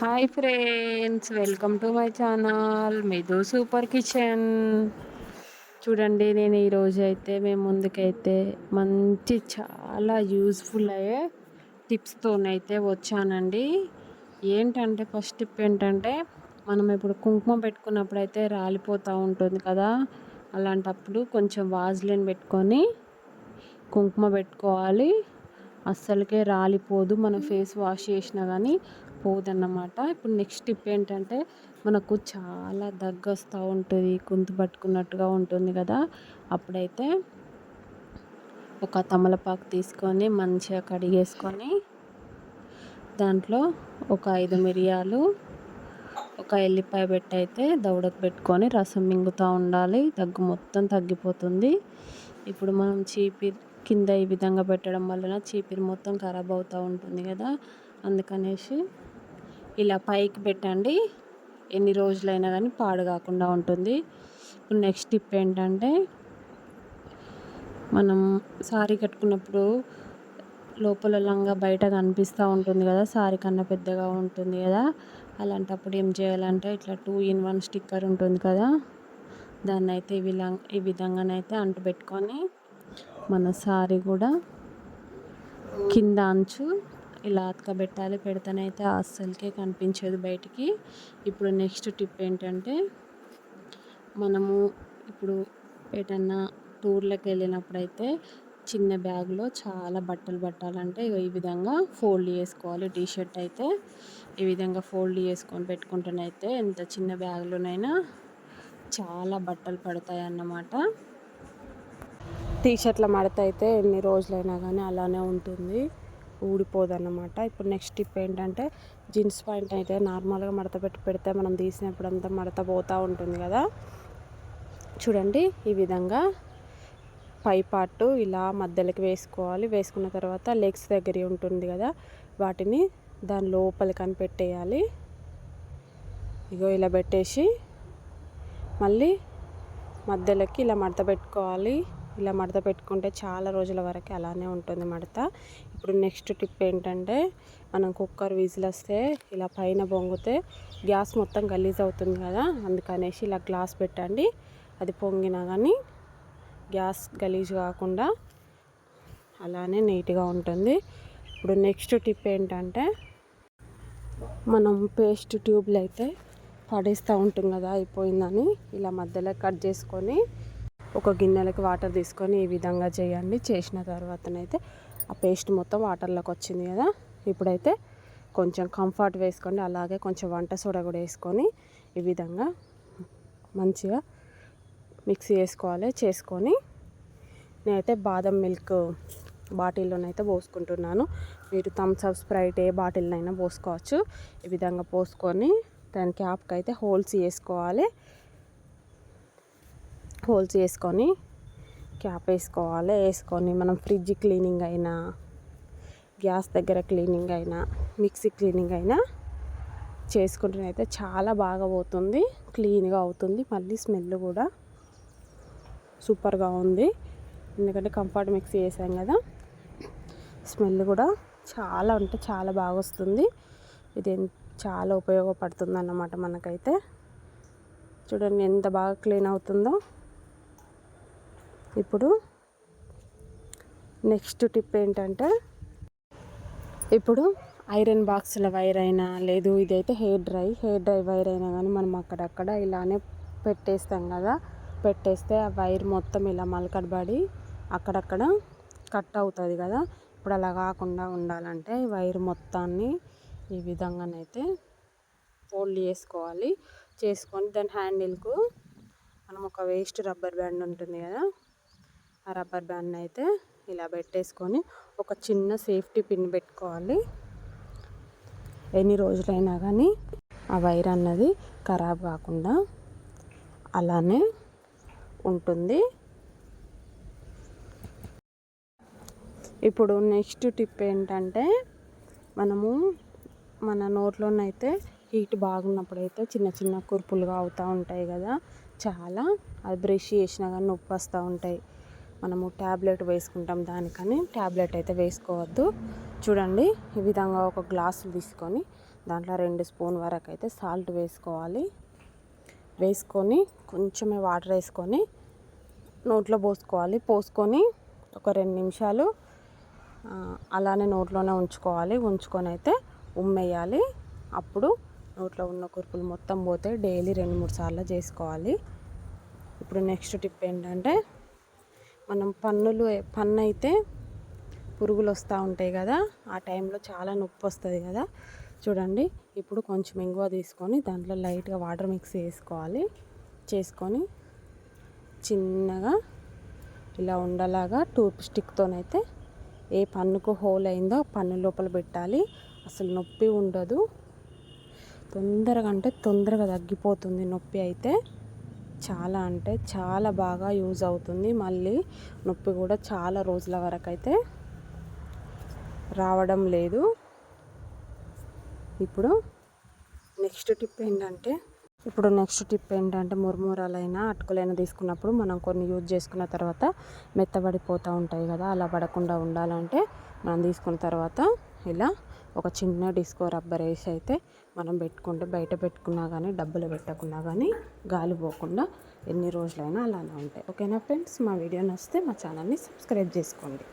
Hi friends welcome to my channel Midhu super kitchen చూడండి నేను ఈరోజు అయితే మేము ముందుకైతే మంచి చాలా యూస్ఫుల్ అయ్యే టిప్స్తోనైతే వచ్చానండి. ఏంటంటే ఫస్ట్ టిప్ ఏంటంటే మనం ఇప్పుడు కుంకుమ పెట్టుకున్నప్పుడు అయితే రాలిపోతూ ఉంటుంది కదా. అలాంటప్పుడు కొంచెం వాజ్లిన్ పెట్టుకొని కుంకుమ పెట్టుకోవాలి. అస్సలకే రాలిపోదు మన ఫేస్ వాష్ చేసినా కానీ పోదన్నమాట. ఇప్పుడు నెక్స్ట్ టిప్ ఏంటంటే మనకు చాలా దగ్గు వస్తూ ఉంటుంది గొంతు పట్టుకున్నట్టుగా ఉంటుంది కదా. అప్పుడైతే ఒక తమలపాకు తీసుకొని మంచిగా కడిగేసుకొని దాంట్లో ఒక ఐదు మిరియాలు ఒక ఎల్లిపాయ పెట్టి అయితే దవడకు పెట్టుకొని రసం మింగుతూ ఉండాలి. దగ్గు మొత్తం తగ్గిపోతుంది. ఇప్పుడు మనం చీపి కింద ఈ విధంగా పెట్టడం వలన చీపిరి మొత్తం ఖరాబ్ అవుతూ ఉంటుంది కదా. అందుకనేసి ఇలా పైకి పెట్టండి. ఎన్ని రోజులైనా కానీ పాడు కాకుండా ఉంటుంది. ఇప్పుడు నెక్స్ట్ టిప్ ఏంటంటే మనం సారీ కట్టుకున్నప్పుడు లోపల లంగా బయట కనిపిస్తూ ఉంటుంది కదా సారీ కన్నా పెద్దగా ఉంటుంది కదా. అలాంటప్పుడు ఏం చేయాలంటే ఇట్లా టూ ఇన్ వన్ స్టిక్కర్ ఉంటుంది కదా దాన్ని అయితే ఈ విధంగా ఈ విధంగానైతే అంటు పెట్టుకొని మన సారీ కూడా కింద అంచు ఇలా అతకబెట్టాలి పెడితేనైతే అస్సలకే కనిపించేది బయటికి. ఇప్పుడు నెక్స్ట్ టిప్ ఏంటంటే మనము ఇప్పుడు ఎటన్నా టూర్లకు వెళ్ళినప్పుడైతే చిన్న బ్యాగ్లో చాలా బట్టలు పట్టాలంటే ఈ విధంగా ఫోల్డ్ చేసుకోవాలి. టీ షర్ట్ అయితే ఈ విధంగా ఫోల్డ్ చేసుకొని పెట్టుకుంటేనైతే ఎంత చిన్న బ్యాగ్లోనైనా చాలా బట్టలు పడతాయి అన్నమాట టీ షర్ట్ల మడత అయితే ఎన్ని రోజులైనా కానీ అలానే ఉంటుంది. ఊడిపోదన్నమాట. ఇప్పుడు నెక్స్ట్ టిప్ ఏంటంటే జీన్స్ పాయింట్ అయితే నార్మల్గా మడత పెట్టి పెడితే మనం తీసినప్పుడు అంతా మడత పోతూ ఉంటుంది కదా. చూడండి ఈ విధంగా పై పార్ట్ ఇలా మధ్యలోకి వేసుకోవాలి. వేసుకున్న తర్వాత లెగ్స్ దగ్గర ఉంటుంది కదా. వాటిని దాని లోపలికి కనిపెట్టేయాలి. ఇగో ఇలా పెట్టేసి మళ్ళీ మధ్యలోకి ఇలా మడత పెట్టుకోవాలి. ఇలా మడత పెట్టుకుంటే చాలా రోజుల వరకు అలానే ఉంటుంది మడత. ఇప్పుడు నెక్స్ట్ టిప్ ఏంటంటే మనం కుక్కర్ విజిల్ వస్తే ఇలా పైన పొంగితే గ్యాస్ మొత్తం గలీజ్ అవుతుంది కదా అందుకనేసి ఇలా గ్లాస్ పెట్టండి. అది పొంగినా కానీ గ్యాస్ గలీజ్ కాకుండా అలానే నీట్గా ఉంటుంది. ఇప్పుడు నెక్స్ట్ టిప్ ఏంటంటే మనం పేస్ట్ ట్యూబ్లు అయితే పడేస్తూ ఉంటాం కదా అయిపోయిందని. ఇలా మధ్యలో కట్ చేసుకొని ఒక గిన్నెలకు వాటర్ తీసుకొని ఈ విధంగా చేయండి. చేసిన తర్వాతనైతే ఆ పేస్ట్ మొత్తం వాటర్లోకి వచ్చింది కదా. ఇప్పుడైతే కొంచెం కంఫర్ట్ వేసుకోండి. అలాగే కొంచెం వంట సోడా కూడా వేసుకొని ఈ విధంగా మంచిగా మిక్సీ వేసుకోవాలి చేసుకొని నేనైతే బాదం మిల్క్ బాటిల్లోనైతే పోసుకుంటున్నాను. మీరు థమ్స్ అప్ స్ప్రైట్ ఏ బాటిల్నైనా పోసుకోవచ్చు. ఈ విధంగా పోసుకొని దాని క్యాప్కి అయితే హోల్స్ వేసుకోవాలి హోల్స్ వేసుకొని క్యాప్ వేసుకోవాలి. వేసుకొని మనం ఫ్రిడ్జ్ క్లీనింగ్ అయినా గ్యాస్ దగ్గర క్లీనింగ్ అయినా మిక్సీ క్లీనింగ్ అయినా చేసుకుంటేనైతే చాలా బాగా పోతుంది. క్లీన్గా అవుతుంది. మళ్ళీ స్మెల్ కూడా సూపర్గా ఉంది. ఎందుకంటే కంఫర్ట్ మిక్సీ వేసాం కదా స్మెల్ కూడా చాలా అంటే చాలా బాగా వస్తుంది. ఇది చాలా ఉపయోగపడుతుంది అన్నమాట మనకైతే. చూడండి ఎంత బాగా క్లీన్ అవుతుందో. ఇప్పుడు నెక్స్ట్ టిప్ ఏంటంటే ఇప్పుడు ఐరన్ బాక్సుల వైర్ అయినా లేదు ఇదైతే hair dry hair dry wire అయినా కానీ మనం అక్కడక్కడ ఇలానే పెట్టేస్తాం కదా పెట్టేస్తే ఆ వైర్ మొత్తం ఇలా మలకడబడి అక్కడక్కడ కట్ అవుతుంది కదా. ఇప్పుడు అలా కాకుండా ఉండాలంటే వైర్ మొత్తాన్ని ఈ విధంగానైతే ఫోల్డ్ చేసుకోవాలి. చేసుకొని దాని హ్యాండిల్కు మనం ఒక వేస్ట్ రబ్బర్ బ్యాండ్ ఉంటుంది కదా ఆ రబ్బర్ బ్యాండ్ అయితే ఇలా పెట్టేసుకొని ఒక చిన్న సేఫ్టీ పిన్ పెట్టుకోవాలి. ఎన్ని రోజులైనా కానీ ఆ వైర్ అన్నది ఖరాబ్ కాకుండా అలానే ఉంటుంది. ఇప్పుడు నెక్స్ట్ టిప్ ఏంటంటే మనము మన నోట్లోనైతే హీట్ బాగున్నప్పుడు అయితే చిన్న చిన్న కురుపులుగా అవుతూ ఉంటాయి కదా. చాలా అది బ్రష్ చేసినా కానీ నొప్పి వస్తూ ఉంటాయి. మనము ట్యాబ్లెట్ వేసుకుంటాం దానికని. ట్యాబ్లెట్ అయితే వేసుకోవద్దు. చూడండి ఈ విధంగా ఒక గ్లాసు తీసుకొని దాంట్లో రెండు స్పూన్ వరకు అయితే సాల్ట్ వేసుకోవాలి. వేసుకొని కొంచెమే వాటర్ వేసుకొని నోట్లో పోసుకోవాలి. పోసుకొని ఒక రెండు నిమిషాలు అలానే నోట్లోనే ఉంచుకోవాలి. ఉంచుకొని అయితే ఉమ్మేయాలి. అప్పుడు నోట్లో ఉన్న కురుపులు మొత్తం పోతే డైలీ రెండు మూడు సార్లు చేసుకోవాలి. ఇప్పుడు నెక్స్ట్ టిప్ ఏంటంటే మనం పన్నులు పన్ను అయితే పురుగులు వస్తూ ఉంటాయి కదా ఆ టైంలో చాలా నొప్పి వస్తుంది కదా. చూడండి ఇప్పుడు కొంచెం ఇంగువ తీసుకొని దాంట్లో లైట్గా వాటర్ మిక్స్ చేసుకోవాలి. చేసుకొని చిన్నగా ఇలా ఉండలాగా టూప్ స్టిక్తోనైతే ఏ పన్నుకు హోల్ అయిందో పన్ను లోపల పెట్టాలి. అసలు నొప్పి ఉండదు. తొందరగా అంటే తొందరగా తగ్గిపోతుంది నొప్పి అయితే. చాలా అంటే చాలా బాగా యూజ్ అవుతుంది. మళ్ళీ నొప్పి కూడా చాలా రోజుల వరకు అయితే రావడం లేదు. ఇప్పుడు నెక్స్ట్ టిప్ ఏంటంటే ఇప్పుడు నెక్స్ట్ టిప్ ఏంటంటే మురుమురాలైనా అటుకులైనా తీసుకున్నప్పుడు మనం కొన్ని యూజ్ చేసుకున్న తర్వాత మెత్తబడిపోతూ ఉంటాయి కదా అలా పడకుండా ఉండాలంటే మనం తీసుకున్న తర్వాత ఇలా ఒక చిన్న డిస్కో రబ్బర్ వేసి అయితే మనం పెట్టుకుంటే బయట పెట్టుకున్నా కానీ డబ్బులు పెట్టకున్నా కానీ గాలి పోకుండా ఎన్ని రోజులైనా అలానే ఉంటాయి. ఓకేనా ఫ్రెండ్స్? మా వీడియో నచ్చితే మా ఛానల్ని సబ్స్క్రైబ్ చేసుకోండి.